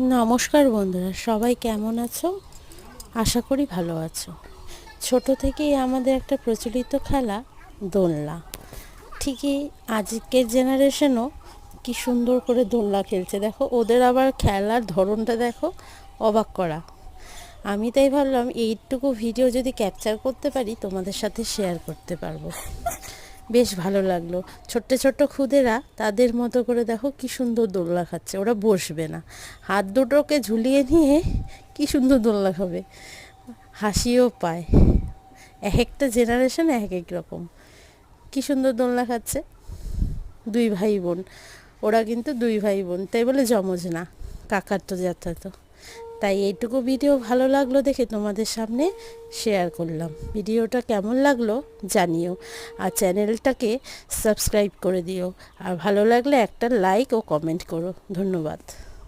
নমস্কার বন্ধুরা, সবাই কেমন আছো? আশা করি ভালো আছো। ছোট থেকেই আমাদের একটা প্রচলিত খেলা দোলনা। ঠিকই আজকের জেনারেশনও কি সুন্দর করে দোলনা খেলছে। দেখো, ওদের আবার খেলার ধরনটা দেখো, অবাক করা। আমি তাই ভাবলাম, এইটুকু ভিডিও যদি ক্যাপচার করতে পারি, তোমাদের সাথে শেয়ার করতে পারব। বেশ ভালো লাগল। ছোট্ট ছোট্ট খুদেরা তাদের মতো করে দেখো কি সুন্দর দোলনা খাচ্ছে, ওরা বসবে না। হাত দুটোকে ঝুলিয়ে নিয়ে কি সুন্দর দোলনা খাবে। হাসিও পায়। এক একটা জেনারেশন এক এক রকম। কি সুন্দর দোলনা খাচ্ছে। দুই ভাই বোন, ওরা কিন্তু দুই ভাই বোন, তাই বলে জমজ না, কাকার তো যাত্রা তো। তাই এইটুকু ভিডিও ভালো লাগল দেখে তোমাদের সামনে শেয়ার করলাম। ভিডিওটা কেমন লাগল জানিও আর চ্যানেলটাকে সাবস্ক্রাইব করে দিও। আর ভালো লাগলে একটা লাইক ও কমেন্ট করো। ধন্যবাদ।